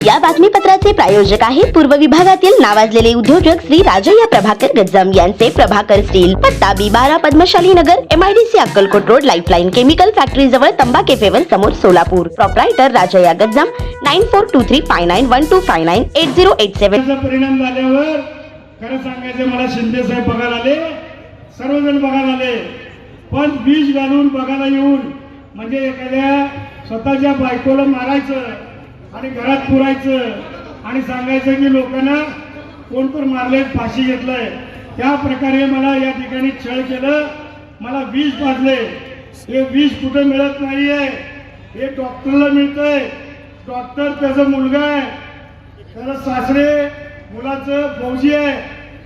या बातमीपत्राचे प्रायोजक आहे पूर्व विभागातील नावाजलेले उद्योजक श्री राजय्या प्रभाकर गज्जम यांचे प्रभाकर स्टील पत्ता बी बारा Padmashali Nagar MIDC Akkalkot road lifeline chemical factory जवळ तंबा केफेवर समोर Solapur. Proprietor Rajayya Gajjam nine four two three five nine one two five nine eight zero eight seven परिणाम झाल्यावर खरं सांगायचं मला शिंदे साहेब बघायला आले सर्वजण बघायला आले. पण बीज घालून बघायला येऊन म्हणजे एखाद्या स्वतःच्या बायकोला मारायचं आणि घरात पुरायचं आणि सांगायचं की लोकांना कोण कोण मारले फाशी घेतलंय. त्या प्रकारे मला या ठिकाणी छळ केलं. मला विष पाजले हे विष कुठं मिळत नाहीये. हे डॉक्टरला मिळतंय. डॉक्टर त्याचा मुलगा आहे. त्याला सासरे मुलाचं फौजी आहे.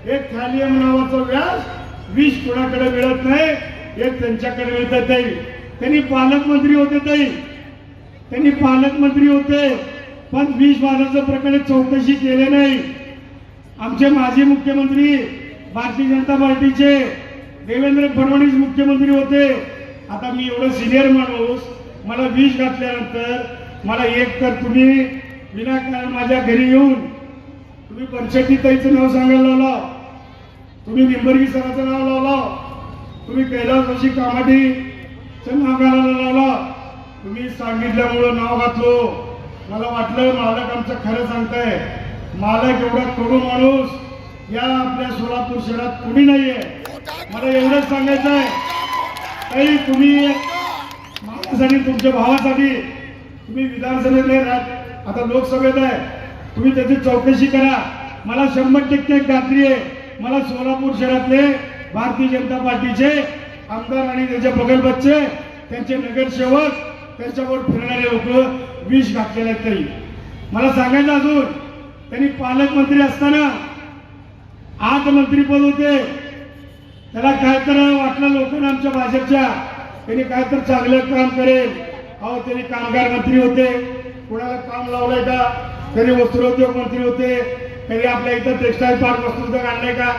हे थॅलियम नावाचं व्यास विष कोणाकडे मिळत नाही हे त्यांच्याकडे मिळत ताई. त्यांनी पालकमंत्री होते ताई. त्यांनी पालकमंत्री होते. पण विष मारण्याचं प्रकरण चौकशी केले नाही. आमचे माजी मुख्यमंत्री भारतीय जनता पार्टीचे देवेंद्र फडणवीस मुख्यमंत्री होते. आता मी एवढं सिनियर माणूस मला विष घातल्यानंतर मला एक तर तुम्ही विनाकारण माझ्या घरी येऊन तुम्ही पंचटी ताईचं नाव सांगायला लावला. तुम्ही निंबरगी सराचं नाव लावला. तुम्ही कैलास जोशी कामाटीचं नाव घालायला लावला. तुम्ही सांगितल्यामुळं नाव घातलो. मला वाटलं मालक आमचं खरं सांगताय. मालक एवढा कडू माणूस या आपल्या सोलापूर शहरात कुणी नाहीये. मला एवढंच सांगायचं आहे ताई तुम्ही माझ्यासाठी तुमच्या भावासाठी तुम्ही विधानसभेत राहत आता लोकसभेत आहे. तुम्ही त्याची चौकशी करा. मला शंभर टक्के खात्री आहे. मला सोलापूर शहरातले भारतीय जनता पार्टीचे आमदार आणि त्याच्या प्रगल्भाचे त्यांचे नगरसेवक त्यांच्यावर फिरणारे लोक विष घातलेलं आहे तरी. मला सांगायचं अजून त्यांनी पालकमंत्री असताना आठ मंत्रीपद होते. त्याला काय तर वाटलं लोकांना आमच्या भाजपच्या त्यांनी काय तर चांगलं काम करेल. अहो त्यांनी कामगार मंत्री होते. कोणाला काम लावलंय का? त्यांनी वस्त्रोद्योग मंत्री होते. त्यांनी आपल्या इथं टेक्स्टाईल पार्क वस्त्रोद्योग आणलंय का?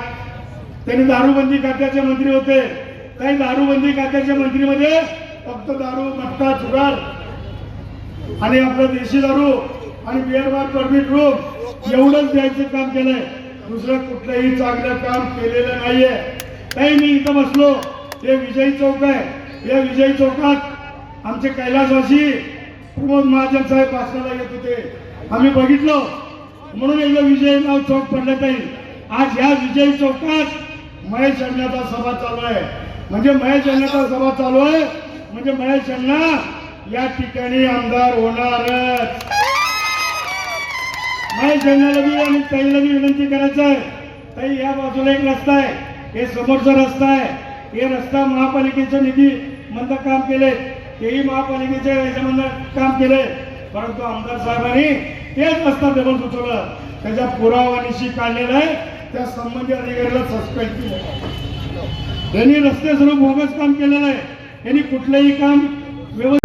त्यांनी दारूबंदी खात्याचे मंत्री होते. काही दारूबंदी खात्याच्या मंत्रीमध्ये फक्त दारू मटका जुगार आणि आपलं देशी दारू आणि बिअर बार परमिट रूम एवढंच द्यायचं काम केलंय. दुसरं कुठलंही चांगलं काम केलेलं नाहीये. काही मी इथं बसलो. हे विजयी चौक आहे. या विजयी चौकात आमचे कैलासवासी प्रमोद महाजन साहेब भाषणाला येत होते. आम्ही बघितलो. म्हणून एकदा विजय नाव चौक पडलं जाईल आज या विजयी चौकात महेश अण्णाचा सभा चालू आहे. म्हणजे महेश अण्णाचा सभा चालू आहे. म्हणजे महेश अण्णा या ठिकाणी आमदार होणारच. नाही अण्णाला बी आणि ताईला बी विनंती करायचं आहे. ताई या बाजूला एक रस्ता आहे. हे समोरचा रस्ता आहे. हे रस्ता महापालिकेचा निधी मधनं काम केले. तेही महापालिकेच्या याच्यामधनं काम केले. परंतु आमदार साहेबांनी तेच रस्ता डबल सुचवलं त्याच्या पुरावानिशी काढलेला आहे. त्या संबंधित अधिकाऱ्याला सस्पेंड केलं त्यांनी रस्ते सर्व बोगस काम केलेलं आहे. यांनी कुठलंही काम व्यवस्थित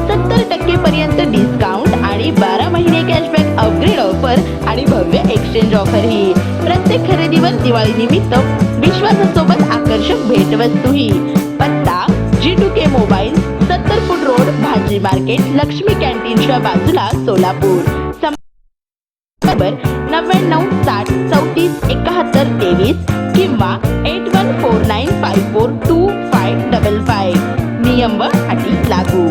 सत्तर टक्के पर्यंत डिस्काउंट आणि बारा महिने कॅशबॅक अपग्रेड ऑफर आणि भव्य एक्सचेंज ऑफर ही. प्रत्येक खरेदीवर दिवाळी निमित्त विश्वासासोबत आकर्षक भेटवस्तूही पत्ता जी टू के मोबाईल सत्तर फूट रोड भाजी मार्केट लक्ष्मी कॅन्टीनच्या बाजूला सोलापूर. नंबर नव्याण्णव साठ चौतीस एकाहत्तर तेवीस किंवा eight one four nine five four two five double five नियम व अटी लागू.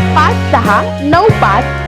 पाच सहा नऊ पाच